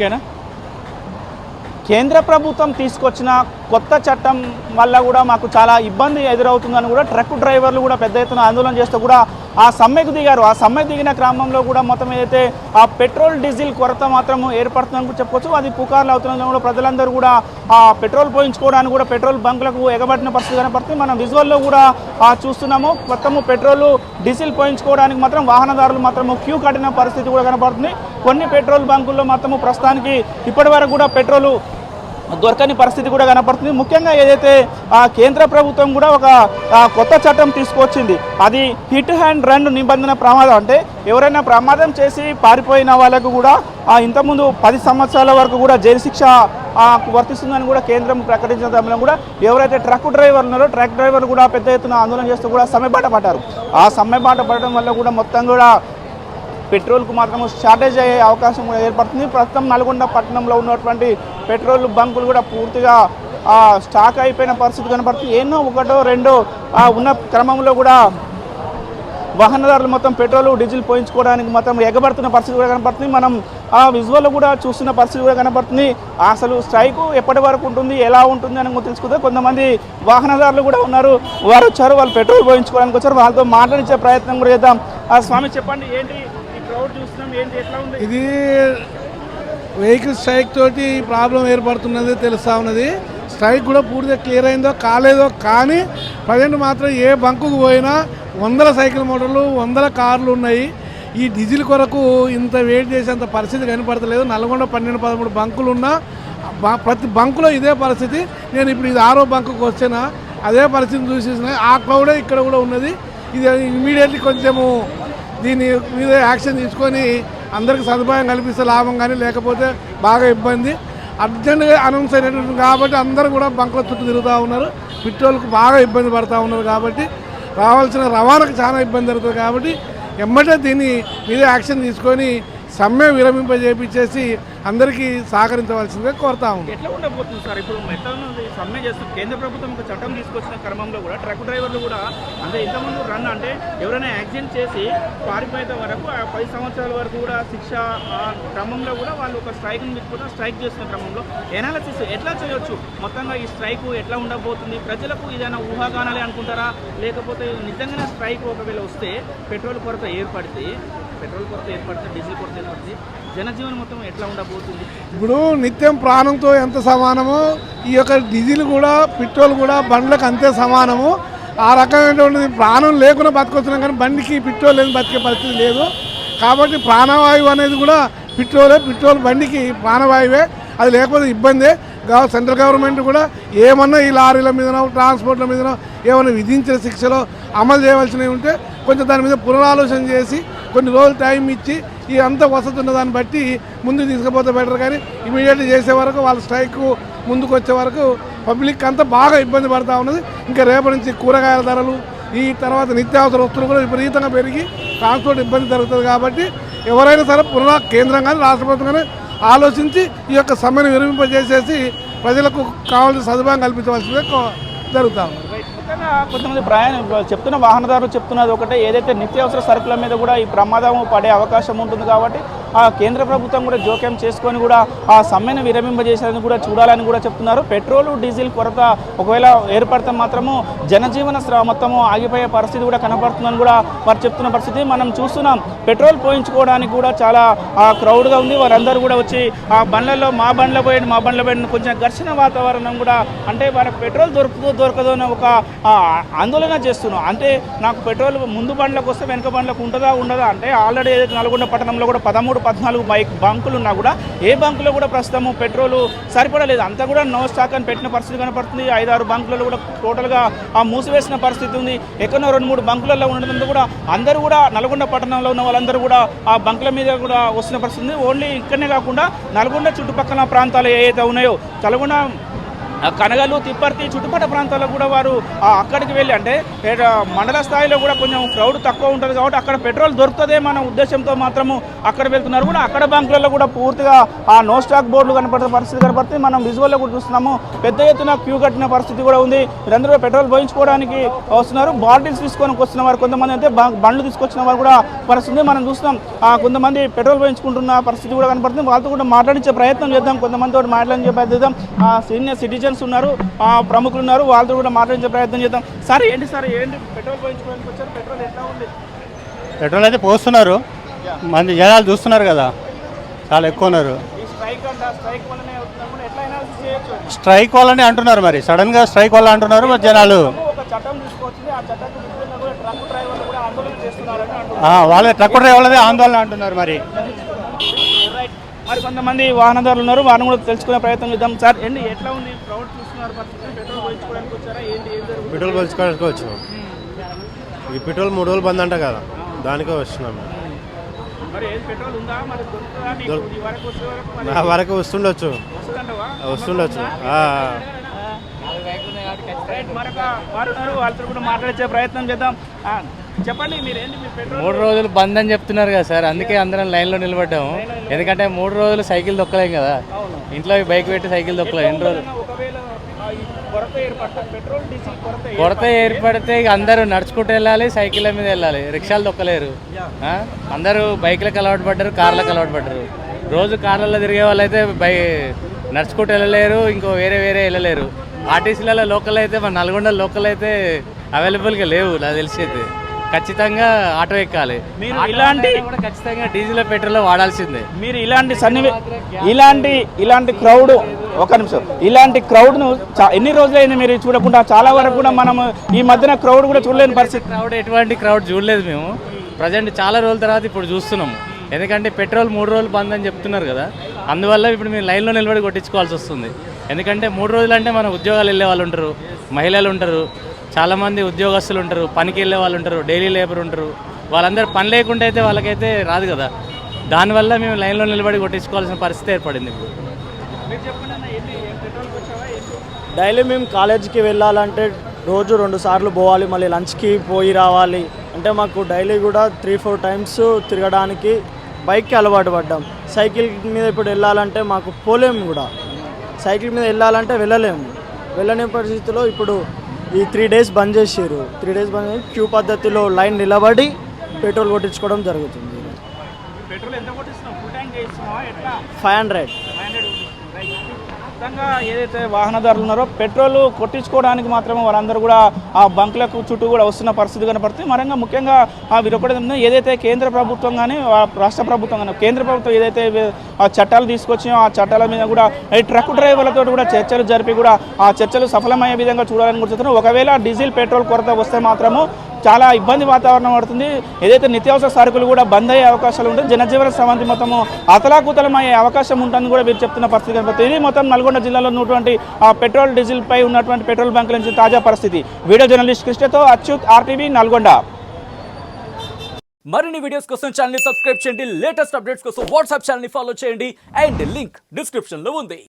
ఓకేనా? కేంద్ర ప్రభుత్వం తీసుకొచ్చిన కొత్త చట్టం వల్ల కూడా మాకు చాలా ఇబ్బంది ఎదురవుతుందని కూడా ట్రక్ డ్రైవర్లు కూడా పెద్ద ఎత్తున ఆందోళన చేస్తూ కూడా ఆ సమ్మెకు దిగారు. ఆ సమ్మె దిగిన క్రమంలో కూడా మొత్తం ఏదైతే ఆ పెట్రోల్ డీజిల్ కొరత మాత్రం ఏర్పడుతుందని కూడా చెప్పొచ్చు. అది పుకార్లు అవుతుందని కూడా ప్రజలందరూ కూడా ఆ పెట్రోల్ పోయించుకోవడానికి కూడా పెట్రోల్ బంకులకు ఎగబడిన పరిస్థితి కనపడుతుంది. మనం విజువల్లో కూడా చూస్తున్నాము. మొత్తము పెట్రోల్ డీజిల్ పోయించుకోవడానికి మాత్రం వాహనదారులు మాత్రము క్యూ కట్టిన పరిస్థితి కూడా కనపడుతుంది. కొన్ని పెట్రోల్ బంకుల్లో మాత్రము ప్రస్తుతానికి ఇప్పటి వరకు కూడా పెట్రోలు దొరకని పరిస్థితి కూడా కనపడుతుంది. ముఖ్యంగా ఏదైతే ఆ కేంద్ర ప్రభుత్వం కూడా ఒక కొత్త చట్టం తీసుకొచ్చింది. అది హిట్ హ్యాండ్ రన్ నిబంధన ప్రమాదం. అంటే ఎవరైనా ప్రమాదం చేసి పారిపోయిన వాళ్ళకు కూడా ఇంతకుముందు పది సంవత్సరాల వరకు కూడా జైలు శిక్ష వర్తిస్తుందని కూడా కేంద్రం ప్రకటించిన సమయంలో కూడా ఎవరైతే ట్రక్ డ్రైవర్లు ఉన్నారో ట్రక్ డ్రైవర్లు కూడా పెద్ద ఎత్తున ఆందోళన చేస్తూ కూడా సమ్మెబాట పడ్డారు. ఆ సమ్మెబాట పడడం వల్ల కూడా మొత్తం కూడా పెట్రోల్కు మాత్రం షార్టేజ్ అయ్యే అవకాశం కూడా ఏర్పడుతుంది. ప్రస్తుతం నల్గొండ పట్టణంలో ఉన్నటువంటి పెట్రోల్ బంకులు కూడా పూర్తిగా స్టాక్ అయిపోయిన పరిస్థితి కనపడుతుంది ఎన్నో ఒకటో రెండో ఉన్న క్రమంలో కూడా వాహనదారులు మొత్తం పెట్రోల్ డీజిల్ పోయించుకోవడానికి మొత్తం ఎగబడుతున్న పరిస్థితి కూడా కనపడుతుంది మనం ఆ విజువల్ కూడా చూస్తున్న పరిస్థితి కూడా కనపడుతుంది అసలు స్ట్రైక్ ఎప్పటి వరకు ఉంటుంది ఎలా ఉంటుంది అని తెలుసుకుంటే కొంతమంది వాహనదారులు కూడా ఉన్నారు. వారు వచ్చారు వాళ్ళు పెట్రోల్ పోయించుకోవడానికి వచ్చారు. వాళ్ళతో మాట్లాడించే ప్రయత్నం కూడా చేద్దాం. ఆ స్వామి చెప్పండి ఏంటి ఇది వెహికల్ స్ట్రైక్ తోటి ప్రాబ్లం ఏర్పడుతున్నది తెలుస్తా ఉన్నది. స్ట్రైక్ కూడా పూర్తిగా క్లియర్ అయిందో కాలేదో కానీ ప్రజెంట్ మాత్రం ఏ బంకుకు పోయినా వందల సైకిల్ మోటార్లు వందల కార్లు ఉన్నాయి. ఈ డీజిల్ కొరకు ఇంత వెయిట్ చేసేంత పరిస్థితి కనపడతలేదు. నల్గొండ పన్నెండు పదమూడు బంకులు ఉన్నా ప్రతి బంకులో ఇదే పరిస్థితి. నేను ఇప్పుడు ఇది ఆరో బంకుకు వచ్చినా అదే పరిస్థితిని చూసేసిన ఆ క్లౌడే ఇక్కడ కూడా ఉన్నది. ఇది ఇమీడియట్లీ కొంచెము దీని మీద యాక్షన్ తీసుకొని అందరికి సదుపాయం కల్పిస్తే లాభం కానీ లేకపోతే బాగా ఇబ్బంది. అర్జెంటుగా అనౌన్స్ అయినటువంటి కాబట్టి అందరూ కూడా బంకుల చుట్టూ తిరుగుతూ ఉన్నారు. పెట్రోల్కు బాగా ఇబ్బంది పడుతూ ఉన్నారు కాబట్టి రావాల్సిన రవాణాకు చాలా ఇబ్బంది జరుగుతుంది కాబట్టి ఎమ్మటే దీన్ని మీద యాక్షన్ తీసుకొని సమ్మె విరమింపజేపించేసి అందరికీ సహకరించవలసిందిగా కోరుతా ఉంది ఎట్లా ఉండబోతుంది సార్? ఇప్పుడు ఎట్లా సమ్మె చేస్తూ కేంద్ర ప్రభుత్వం ఒక చట్టం తీసుకొచ్చిన క్రమంలో కూడా ట్రక్ డ్రైవర్లు కూడా అంటే ఇంతకుముందు రన్ అంటే ఎవరైనా యాక్సిడెంట్ చేసి పారిపోయేంత వరకు ఆ పది సంవత్సరాల వరకు కూడా శిక్ష క్రమంలో కూడా వాళ్ళు ఒక స్ట్రైక్ తీసుకుంటా స్ట్రైక్ చేస్తున్న క్రమంలో. ఎనాలసిస్ ఎట్లా చేయొచ్చు? మొత్తంగా ఈ స్ట్రైక్ ఎట్లా ఉండబోతుంది? ప్రజలకు ఏదైనా ఊహాగానాలే అనుకుంటారా? లేకపోతే నిజంగానే స్ట్రైక్ ఒకవేళ వస్తే పెట్రోల్ కొరత ఏర్పడితే పెట్రోల్ కొరత ఏర్పడుతుంది డీజిల్ కొరత ఏర్పడుతుంది జనజీవనం మొత్తం ఎట్లా ఉండబోతుంది? ఇప్పుడు నిత్యం ప్రాణంతో ఎంత సమానమో ఈ యొక్క డీజిల్ కూడా పెట్రోల్ కూడా బండ్లకు అంతే సమానము. ఆ రకమైనటువంటి ప్రాణం లేకుండా బతకొచ్చినాం కానీ బండికి పెట్రోల్ లేని బతికే పరిస్థితి లేదు. కాబట్టి ప్రాణవాయువు అనేది కూడా పెట్రోలే పెట్రోల్ బండికి ప్రాణవాయువే. అది లేకపోతే ఇబ్బందే. గవ సెంట్రల్ గవర్నమెంట్ కూడా ఏమన్నా ఈ లారీల మీదనో ట్రాన్స్పోర్ట్ల మీదనో ఏమైనా విధించిన శిక్షలో అమలు చేయవలసినవి ఉంటే కొంచెం దాని మీద పునరాలోచన చేసి కొన్ని రోజులు టైం ఇచ్చి ఈ అంత వసతి ఉన్న దాన్ని బట్టి ముందుకు తీసుకుపోతే బెటర్ కానీ ఇమీడియట్లీ చేసే వరకు వాళ్ళ స్ట్రైక్ ముందుకు వచ్చే వరకు పబ్లిక్ అంతా బాగా ఇబ్బంది పడతా ఉన్నది. ఇంకా రేపటి నుంచి కూరగాయల ధరలు ఈ తర్వాత నిత్యావసర వస్తువులు కూడా విపరీతంగా పెరిగి ట్రాన్స్పోర్ట్ ఇబ్బంది జరుగుతుంది కాబట్టి ఎవరైనా సరే పునరా కేంద్రం కానీ రాష్ట్ర ప్రభుత్వం కానీ ఆలోచించి ఈ యొక్క సమ్మెను విరమింపజేసేసి ప్రజలకు కావాల్సిన సదుపాయం కల్పించవలసిందే జరుగుతూ జరుగుతా ఉంది. కొంతమంది ప్రయాణం చెప్తున్న వాహనదారులు చెప్తున్నది ఒకటే. ఏదైతే నిత్యావసర సరుకుల మీద కూడా ఈ ప్రమాదం పడే అవకాశం ఉంటుంది కాబట్టి కేంద్ర ప్రభుత్వం కూడా జోక్యం చేసుకొని కూడా ఆ సమ్మెను విరమింపజేసేదని కూడా చూడాలని కూడా చెప్తున్నారు. పెట్రోల్ డీజిల్ కొరత ఒకవేళ ఏర్పడితే మాత్రము జనజీవన స్ర- మొత్తము ఆగిపోయే పరిస్థితి కూడా కనపడుతుందని కూడా వారు చెప్తున్న పరిస్థితి. మనం చూస్తున్నాం పెట్రోల్ పోయించుకోవడానికి కూడా చాలా క్రౌడ్గా ఉంది. వారందరూ కూడా వచ్చి ఆ బండ్లలో మా బండ్ల పోయండి మా బండ్ల పోయండి కొంచెం ఘర్షణ వాతావరణం కూడా అంటే మనకు పెట్రోల్ దొరుకుతుందో దొరకదో అనే ఒక ఆందోళన చేస్తున్నాం. అంటే నాకు పెట్రోల్ ముందు బండ్లకు వస్తే వెనుక బండ్లకు ఉంటుందా ఉండదా? అంటే ఆల్రెడీ ఏదైతే నల్గొండ పట్టణంలో కూడా పదమూడు పద్నాలుగు బైక్ బంకులు ఉన్నా కూడా ఏ బంకులో కూడా ప్రస్తుతము పెట్రోల్ సరిపడలేదు. అంతా కూడా నో స్టాక్ అని పెట్టిన పరిస్థితి కనపడుతుంది. ఐదారు బంకులలో కూడా టోటల్గా ఆ మూసివేసిన పరిస్థితి ఉంది. ఎక్కడో రెండు మూడు బంకులలో ఉండడంతో కూడా అందరూ కూడా నల్గొండ పట్టణంలో ఉన్న వాళ్ళందరూ కూడా ఆ బంకుల మీద కూడా వస్తున్న పరిస్థితి ఉంది. ఓన్లీ ఇక్కడనే కాకుండా నల్గొండ చుట్టుపక్కల ప్రాంతాలు ఏవైతే ఉన్నాయో నల్గొండ కనగలు తిప్పర్తి చుట్టుపక్కల ప్రాంతాల్లో కూడా వారు ఆ అక్కడికి వెళ్ళి అంటే మండల స్థాయిలో కూడా కొంచెం క్రౌడ్ తక్కువ ఉంటుంది కాబట్టి అక్కడ పెట్రోల్ దొరుకుతుందే మన ఉద్దేశంతో మాత్రము అక్కడ వెళ్తున్నారు కూడా. అక్కడ బ్యాంకులలో కూడా పూర్తిగా ఆ నో స్టాక్ బోర్డులు కనపడుతున్న పరిస్థితి కనపడుతుంది. మనం విజువల్లో కూడా చూస్తున్నాము పెద్ద ఎత్తున క్యూ కట్టిన పరిస్థితి కూడా ఉంది. వీరందరూ పెట్రోల్ పోయించుకోవడానికి వస్తున్నారు. బాటిల్స్ తీసుకొని వస్తున్న వారు కొంతమంది అయితే బండ్లు తీసుకొచ్చిన వారు కూడా పరిస్థితి మనం చూస్తున్నాం ఆ కొంతమంది పెట్రోల్ పోయించుకుంటున్న పరిస్థితి కూడా కనపడుతుంది. వాళ్ళతో కూడా మాట్లాడించే ప్రయత్నం చేద్దాం. కొంతమందితో మాట్లాడించే ప్రయత్నం చేద్దాం. సీనియర్ సిటిజన్ సిటిజన్స్ ఉన్నారు ప్రముఖులు ఉన్నారు వాళ్ళతో కూడా మాట్లాడించే ప్రయత్నం చేద్దాం. సార్ ఏంటి సార్ ఏంటి పెట్రోల్ పోయించుకోవడానికి వచ్చారు? పెట్రోల్ ఎట్లా ఉంది? పెట్రోల్ అయితే పోస్తున్నారు. మంది జనాలు చూస్తున్నారు కదా. చాలా ఎక్కువ ఉన్నారు. స్ట్రైక్ వల్లనే అంటున్నారు మరి. సడన్గా స్ట్రైక్ వల్ల అంటున్నారు మరి జనాలు. వాళ్ళే ట్రక్ డ్రైవర్లదే ఆందోళన అంటున్నారు మరి. మరి కొంతమంది వాహనదారులు ఉన్నారు వారిని కూడా తెలుసుకునే ప్రయత్నం చేద్దాం సార్ ఏంటి ఎట్లా ఉంది క్రౌడ్ చూస్తున్నారు పెట్రోల్ పోయించుకోవడానికి వచ్చారా ఏంటి పెట్రోల్ పోల్చుకోవడానికి వచ్చినాం ఈ పెట్రోల్ మూడు రోజులు బంద్ అంట కదా దానికే వచ్చే మరి నా వరకు వస్తుండొచ్చు? వస్తుండొచ్చు మరొక వారు వాళ్ళతో కూడా మాట్లాడించే ప్రయత్నం చేద్దాం చెప్పండి మూడు రోజులు బంద్ అని చెప్తున్నారు కదా సార్ అందుకే అందరం లైన్లో నిలబడ్డాము. ఎందుకంటే మూడు రోజులు సైకిల్ దొక్కలేం కదా. ఇంట్లో బైక్ పెట్టి సైకిల్ దొక్కలేం ఎన్ని రోజులు? కొరత ఏర్పడితే ఇక అందరూ నడుచుకుంటూ వెళ్ళాలి సైకిళ్ళ మీద వెళ్ళాలి. రిక్షాలు దొక్కలేరు? అందరూ బైక్లకు అలవాటు పడ్డారు కార్లకు అలవాటు పడ్డారు. రోజు కార్లలో తిరిగే వాళ్ళైతే బై నడుచుకుంటూ వెళ్ళలేరు ఇంకో వేరే వేరే వెళ్ళలేరు. ఆర్టీసీలలో లోకల్ అయితే మన నల్గొండ లోకల్ అయితే అవైలబుల్గా లేవు నాకు తెలిసి అయితే. ఖచ్చితంగా ఆటో ఎక్కాలి. మీరు ఇలాంటి- కూడా ఖచ్చితంగా డీజిల్ పెట్రోల్ వాడాల్సిందే. మీరు ఇలాంటి సన్నివే ఇలాంటి ఇలాంటి క్రౌడ్ ఒక నిమిషం. ఇలాంటి క్రౌడ్ను ఎన్ని రోజులైంది మీరు చూడకుండా? చాలా వరకు కూడా మనం ఈ మధ్యన క్రౌడ్ కూడా చూడలేని పరిస్థితి. క్రౌడ్ ఎటువంటి క్రౌడ్ చూడలేదు మేము. ప్రజెంట్ చాలా రోజుల తర్వాత ఇప్పుడు చూస్తున్నాము. ఎందుకంటే పెట్రోల్ మూడు రోజులు బంద్ అని చెప్తున్నారు కదా. అందువల్ల ఇప్పుడు మేము లైన్లో నిలబడి కొట్టించుకోవాల్సి వస్తుంది. ఎందుకంటే మూడు రోజులు అంటే మన ఉద్యోగాలు వెళ్ళే వాళ్ళు ఉంటారు మహిళలు ఉంటారు చాలామంది ఉద్యోగస్తులు ఉంటారు పనికి వెళ్ళే వాళ్ళు ఉంటారు డైలీ లేబర్ ఉంటారు. వాళ్ళందరూ పని లేకుండా అయితే వాళ్ళకైతే రాదు కదా. దానివల్ల మేము లైన్లో నిలబడి కొట్టించుకోవాల్సిన పరిస్థితి ఏర్పడింది ఇప్పుడు. డైలీ మేము కాలేజీకి వెళ్ళాలంటే రోజు రెండు సార్లు పోవాలి మళ్ళీ లంచ్కి పోయి రావాలి. అంటే మాకు డైలీ కూడా త్రీ ఫోర్ టైమ్స్ తిరగడానికి బైక్కి అలవాటు పడ్డాం. సైకిల్ మీద ఇప్పుడు వెళ్ళాలంటే మాకు పోలేము కూడా. సైకిల్ మీద వెళ్ళాలంటే వెళ్ళలేము. వెళ్ళని పరిస్థితిలో ఇప్పుడు ఈ త్రీ డేస్ బంద్ చేసారు త్రీ డేస్ బంద్ చేసి క్యూ పద్ధతిలో లైన్ నిలబడి పెట్రోల్ కొట్టించుకోవడం జరుగుతుంది. ఫైవ్ హండ్రెడ్ మొత్తంగా ఏదైతే వాహనదారులు ఉన్నారో పెట్రోల్ కొట్టించుకోవడానికి మాత్రమే వారందరూ కూడా ఆ బంకులకు చుట్టూ కూడా వస్తున్న పరిస్థితి కనపడుతుంది. మరంగా ముఖ్యంగా ఆ వీరొకటి ఏదైతే కేంద్ర ప్రభుత్వం కానీ రాష్ట్ర ప్రభుత్వం కానీ కేంద్ర ప్రభుత్వం ఏదైతే ఆ చట్టాలు తీసుకొచ్చినో ఆ చట్టాల మీద కూడా ఈ ట్రక్ డ్రైవర్లతో కూడా చర్చలు జరిపి కూడా ఆ చర్చలు సఫలమయ్యే విధంగా చూడాలని కూర్చున్నారు ఒకవేళ డీజిల్ పెట్రోల్ కొరత వస్తే మాత్రము చాలా ఇబ్బంది వాతావరణం పడుతుంది ఏదైతే నిత్యావసర సరుకులు కూడా బంద్ అయ్యే అవకాశాలు ఉంటాయి జనజీవన సమంతి మొత్తము అతలాకుతలం అయ్యే అవకాశం ఉంటుందని కూడా మీరు చెప్తున్న పరిస్థితి కనబడుతుంది ఇది మొత్తం నల్గొండ జిల్లాలో ఉన్నటువంటి పెట్రోల్ డీజిల్ పై ఉన్నటువంటి పెట్రోల్ బంకుల నుంచి తాజా పరిస్థితి. వీడియో జర్నలిస్ట్ కృష్ణతో అచ్యుత్ ఆర్టీవీ నల్గొండ. మరిన్ని వీడియోస్ కోసం ఛానల్ సబ్స్క్రైబ్ చేయండి. లేటెస్ట్ అప్డేట్స్ కోసం వాట్సాప్ ఛానల్ ఫాలో చేయండి. అండ్ లింక్ డిస్క్రిప్షన్లో ఉంది.